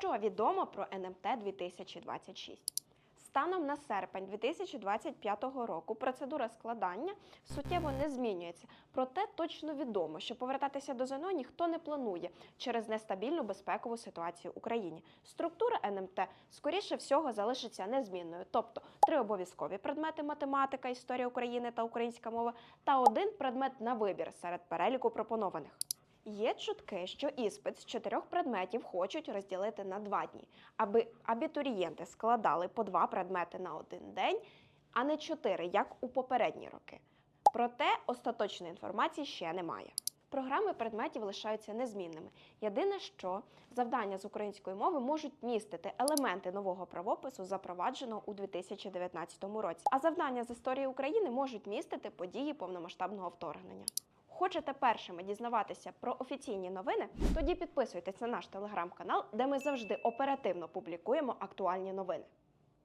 Що відомо про НМТ 2026? Станом на серпень 2025 року процедура складання суттєво не змінюється. Проте точно відомо, що повертатися до ЗНО ніхто не планує через нестабільну безпекову ситуацію в Україні. Структура НМТ скоріше всього залишиться незмінною, тобто три обов'язкові предмети математика, історія України та українська мова, та один предмет на вибір серед переліку пропонованих. Є чутки, що іспит з чотирьох предметів хочуть розділити на два дні, аби абітурієнти складали по два предмети на один день, а не чотири, як у попередні роки. Проте остаточної інформації ще немає. Програми предметів лишаються незмінними. Єдине, що завдання з української мови можуть містити елементи нового правопису, запровадженого у 2019 році. А завдання з історії України можуть містити події повномасштабного вторгнення. Хочете першими дізнаватися про офіційні новини? Тоді підписуйтесь на наш телеграм-канал, де ми завжди оперативно публікуємо актуальні новини.